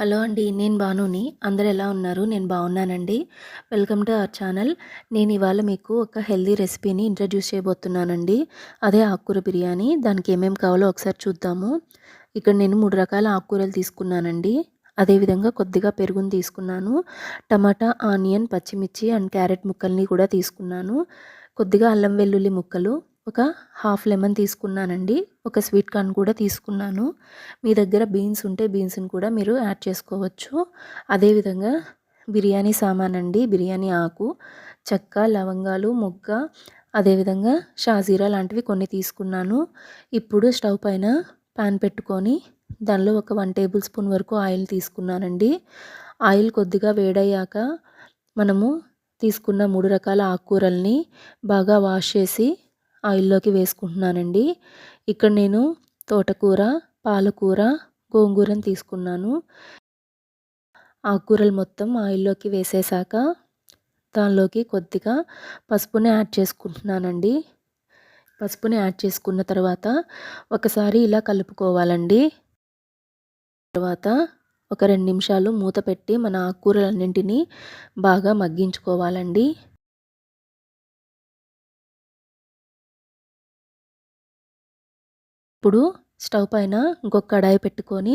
Hello అండి నేను భానుని. అందరు ఎలా ఉన్నారు? నేను బాగున్నానండి. Welcome to our channel. నేను ఇవాళ మీకు ఒక హెల్దీ రెసిపీని ఇంట్రడ్యూస్ చేయబోతున్నానండి. అదే ఆకుకూర బిర్యానీ. దానికి ఏమేమి కావాలో ఒకసారి చూద్దాము. ఇక్కడ నేను మూడు రకాల ఆకుకూరలు తీసుకున్నానండి. అదేవిధంగా కొద్దిగా పెరుగుని తీసుకున్నాను. టమాటా ఆనియన్ పచ్చిమిర్చి అండ్ క్యారెట్ ముక్కల్ని కూడా తీసుకున్నాను. కొద్దిగా అల్లం వెల్లుల్లి ముక్కలు ఒక హాఫ్ లెమన్ తీసుకున్నానండి. ఒక స్వీట్ కార్న్ కూడా తీసుకున్నాను. మీ దగ్గర బీన్స్ ఉంటే బీన్స్ని కూడా మీరు యాడ్ చేసుకోవచ్చు. అదేవిధంగా బిర్యానీ సామాన్ అండి. బిర్యానీ ఆకు చెక్క లవంగాలు మొగ్గ అదేవిధంగా షాజీరా లాంటివి కొన్ని తీసుకున్నాను. ఇప్పుడు స్టవ్ పైన ప్యాన్ పెట్టుకొని దానిలో ఒక వన్ టేబుల్ స్పూన్ వరకు ఆయిల్ తీసుకున్నానండి. ఆయిల్ కొద్దిగా వేడయ్యాక మనము తీసుకున్న మూడు రకాల ఆకుకూరల్ని బాగా వాష్ చేసి ఆయిల్లోకి వేసుకుంటున్నానండి. ఇక్కడ నేను తోటకూర పాలకూర గోంగూరని తీసుకున్నాను. ఆకుకూరలు మొత్తం ఆయిల్లోకి వేసేసాక దానిలోకి కొద్దిగా పసుపుని యాడ్ చేసుకుంటున్నానండి. పసుపుని యాడ్ చేసుకున్న తర్వాత ఒకసారి ఇలా కలుపుకోవాలండి. తర్వాత ఒక రెండు నిమిషాలు మూత పెట్టి మన ఆకుకూరలన్నింటినీ బాగా మగ్గించుకోవాలండి. ఇప్పుడు స్టవ్ పైన ఇంకొక కడాయి పెట్టుకొని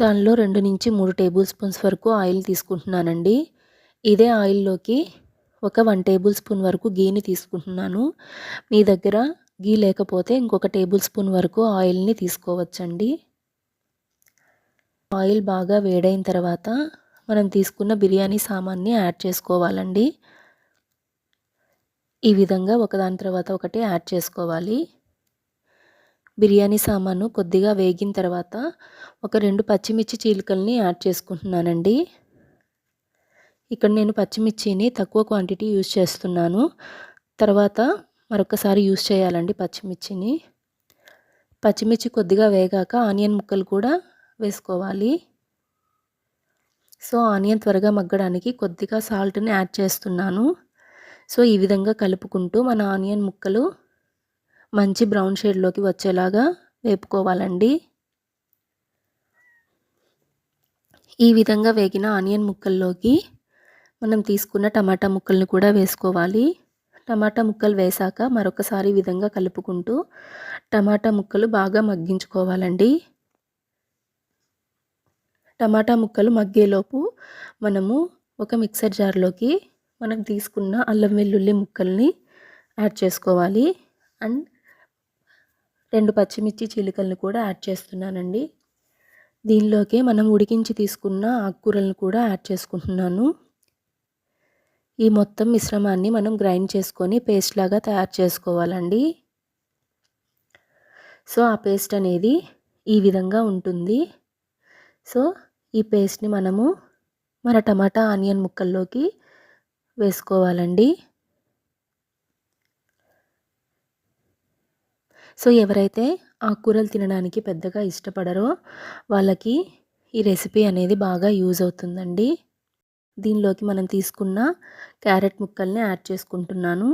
దానిలో రెండు నుంచి మూడు టేబుల్ స్పూన్స్ వరకు ఆయిల్ తీసుకుంటున్నానండి. ఇదే ఆయిల్లోకి ఒక వన్ టేబుల్ స్పూన్ వరకు గీని తీసుకుంటున్నాను. మీ దగ్గర గీ లేకపోతే ఇంకొక టేబుల్ స్పూన్ వరకు ఆయిల్ని తీసుకోవచ్చండి. ఆయిల్ బాగా వేడైన తర్వాత మనం తీసుకున్న బిర్యానీ సామాన్ని యాడ్ చేసుకోవాలండి. ఈ విధంగా ఒకదాని తర్వాత ఒకటి యాడ్ చేసుకోవాలి. బిర్యానీ సామాను కొద్దిగా వేగిన తర్వాత ఒక రెండు పచ్చిమిర్చి చీలికల్ని యాడ్ చేసుకుంటున్నానండి. ఇక్కడ నేను పచ్చిమిర్చిని తక్కువ క్వాంటిటీ యూజ్ చేస్తున్నాను. తర్వాత మరొకసారి యూజ్ చేయాలండి పచ్చిమిర్చిని. పచ్చిమిర్చి కొద్దిగా వేగాక ఆనియన్ ముక్కలు కూడా వేసుకోవాలి. సో ఆనియన్ త్వరగా మగ్గడానికి కొద్దిగా సాల్ట్ని యాడ్ చేస్తున్నాను. సో ఈ విధంగా కలుపుకుంటూ మన ఆనియన్ ముక్కలు మంచి బ్రౌన్ షేడ్లోకి వచ్చేలాగా వేపుకోవాలండి. ఈ విధంగా వేగిన ఆనియన్ ముక్కల్లోకి మనం తీసుకున్న టమాటా ముక్కల్ని కూడా వేసుకోవాలి. టమాటా ముక్కలు వేశాక మరొకసారి విధంగా కలుపుకుంటూ టమాటా ముక్కలు బాగా మగ్గించుకోవాలండి. టమాటా ముక్కలు మగ్గేలోపు మనము ఒక మిక్సర్ జార్లోకి మనం తీసుకున్న అల్లం వెల్లుల్లి ముక్కల్ని యాడ్ చేసుకోవాలి. అండ్ రెండు పచ్చిమిర్చి చిలుకలను కూడా యాడ్ చేస్తున్నానండి. దీనిలోకి మనం ఉడికించి తీసుకున్న ఆకుకూరలను కూడా యాడ్ చేసుకుంటున్నాను. ఈ మొత్తం మిశ్రమాన్ని మనం గ్రైండ్ చేసుకొని పేస్ట్ లాగా తయారు చేసుకోవాలండి. సో ఆ పేస్ట్ అనేది ఈ విధంగా ఉంటుంది. సో ఈ పేస్ట్ని మనము మన టమాటా ఆనియన్ ముక్కల్లోకి వేసుకోవాలండి. సో ఎవరైతే ఆకుకూరలు తినడానికి పెద్దగా ఇష్టపడరో వాళ్ళకి ఈ రెసిపీ అనేది బాగా యూజ్ అవుతుందండి. దీనిలోకి మనం తీసుకున్న క్యారెట్ ముక్కల్ని యాడ్ చేసుకుంటున్నాను.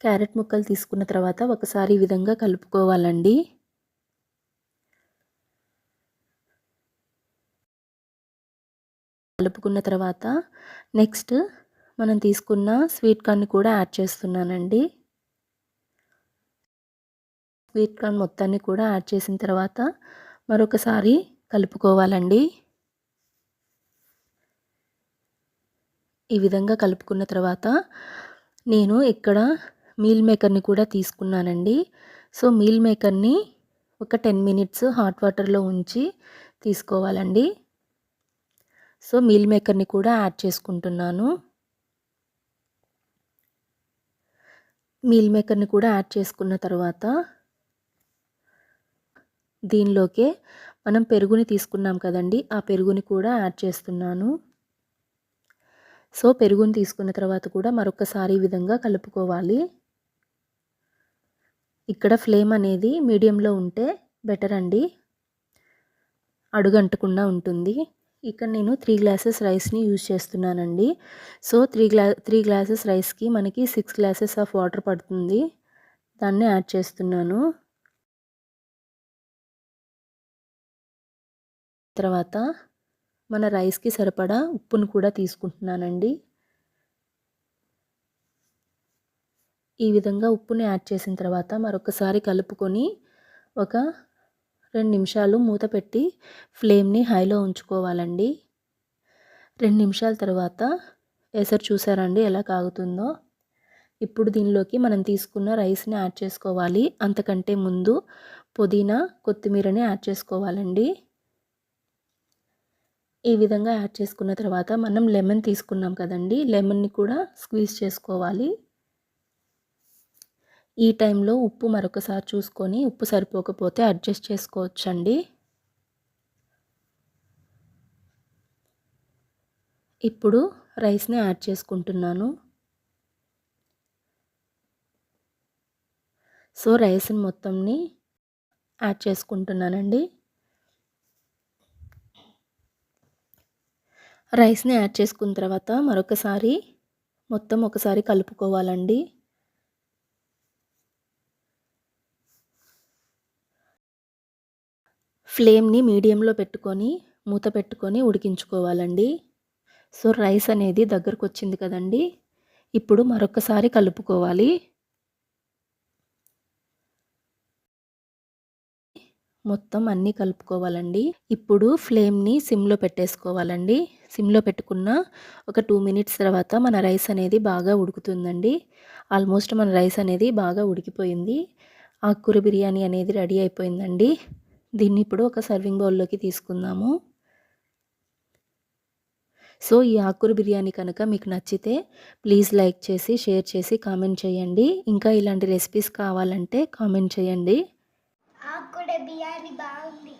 క్యారెట్ ముక్కలు తీసుకున్న తర్వాత ఒకసారి ఈ విధంగా కలుపుకోవాలండి. కలుపుకున్న తర్వాత నెక్స్ట్ మనం తీసుకున్న స్వీట్ కార్న్ కూడా యాడ్ చేస్తున్నానండి. స్వీట్ కార్న్ మొత్తాన్ని కూడా యాడ్ చేసిన తర్వాత మరొకసారి కలుపుకోవాలండి. ఈ విధంగా కలుపుకున్న తర్వాత నేను ఇక్కడ మీల్ మేకర్ని కూడా తీసుకున్నానండి. సో మీల్ మేకర్ని ఒక టెన్ మినిట్స్ హాట్ వాటర్లో ఉంచి తీసుకోవాలండి. సో మీల్ మేకర్ని కూడా యాడ్ చేసుకుంటున్నాను. మీల్ మేకర్ని కూడా యాడ్ చేసుకున్న తర్వాత దీనిలోకే మనం పెరుగుని తీసుకున్నాం కదండి. ఆ పెరుగుని కూడా యాడ్ చేస్తున్నాను. సో పెరుగుని తీసుకున్న తర్వాత కూడా మరొకసారి ఈ విధంగా కలుపుకోవాలి. ఇక్కడ ఫ్లేమ్ అనేది మీడియంలో ఉంటే బెటర్ అండి. అడుగంటకుండా ఉంటుంది. ఇక్కడ నేను త్రీ గ్లాసెస్ రైస్ని యూజ్ చేస్తున్నానండి. సో త్రీ గ్లా త్రీ గ్లాసెస్ రైస్కి మనకి సిక్స్ గ్లాసెస్ ఆఫ్ వాటర్ పడుతుంది. దాన్ని యాడ్ చేస్తున్నాను. తర్వాత మన రైస్కి సరిపడా ఉప్పును కూడా తీసుకుంటున్నానండి. ఈ విధంగా ఉప్పుని యాడ్ చేసిన తర్వాత మరొకసారి కలుపుకొని ఒక రెండు నిమిషాలు మూత పెట్టి ఫ్లేమ్ని హైలో ఉంచుకోవాలండి. రెండు నిమిషాల తర్వాత ఎసరు చూసారండి ఎలా కాగుతుందో? ఇప్పుడు దీనిలోకి మనం తీసుకున్న రైస్ని యాడ్ చేసుకోవాలి. అంతకంటే ముందు పుదీనా కొత్తిమీరని యాడ్ చేసుకోవాలండి. ఈ విధంగా యాడ్ చేసుకున్న తర్వాత మనం లెమన్ తీసుకున్నాం కదండి. లెమన్ని కూడా స్క్వీజ్ చేసుకోవాలి. ఈ టైంలో ఉప్పు మరొకసారి చూసుకొని ఉప్పు సరిపోకపోతే అడ్జస్ట్ చేసుకోవచ్చండి. ఇప్పుడు రైస్ని యాడ్ చేసుకుంటున్నాను. సో రైస్ని మొత్తంని యాడ్ చేసుకుంటున్నానండి. రైస్ని యాడ్ చేసుకున్న తర్వాత మరొకసారి మొత్తం ఒకసారి కలుపుకోవాలండి. ఫ్లేమ్ని మీడియంలో పెట్టుకొని మూత పెట్టుకొని ఉడికించుకోవాలండి. సో రైస్ అనేది దగ్గరకు వచ్చింది కదండి. ఇప్పుడు మరొకసారి కలుపుకోవాలి. మొత్తం అన్నీ కలుపుకోవాలండి. ఇప్పుడు ఫ్లేమ్ని సిమ్లో పెట్టేసుకోవాలండి. సిమ్లో పెట్టుకున్న ఒక టూ మినిట్స్ తర్వాత మన రైస్ అనేది బాగా ఉడుకుతుందండి. ఆల్మోస్ట్ మన రైస్ అనేది బాగా ఉడికిపోయింది. ఆకుకూర బిర్యానీ అనేది రెడీ అయిపోయిందండి. దీన్ని ఇప్పుడు ఒక సర్వింగ్ బౌల్లోకి తీసుకుందాము. సో ఈ ఆకుకూర బిర్యానీ కనుక మీకు నచ్చితే ప్లీజ్ లైక్ చేసి షేర్ చేసి కామెంట్ చేయండి. ఇంకా ఇలాంటి రెసిపీస్ కావాలంటే కామెంట్ చేయండి. బిర్యానీ బాగుంది.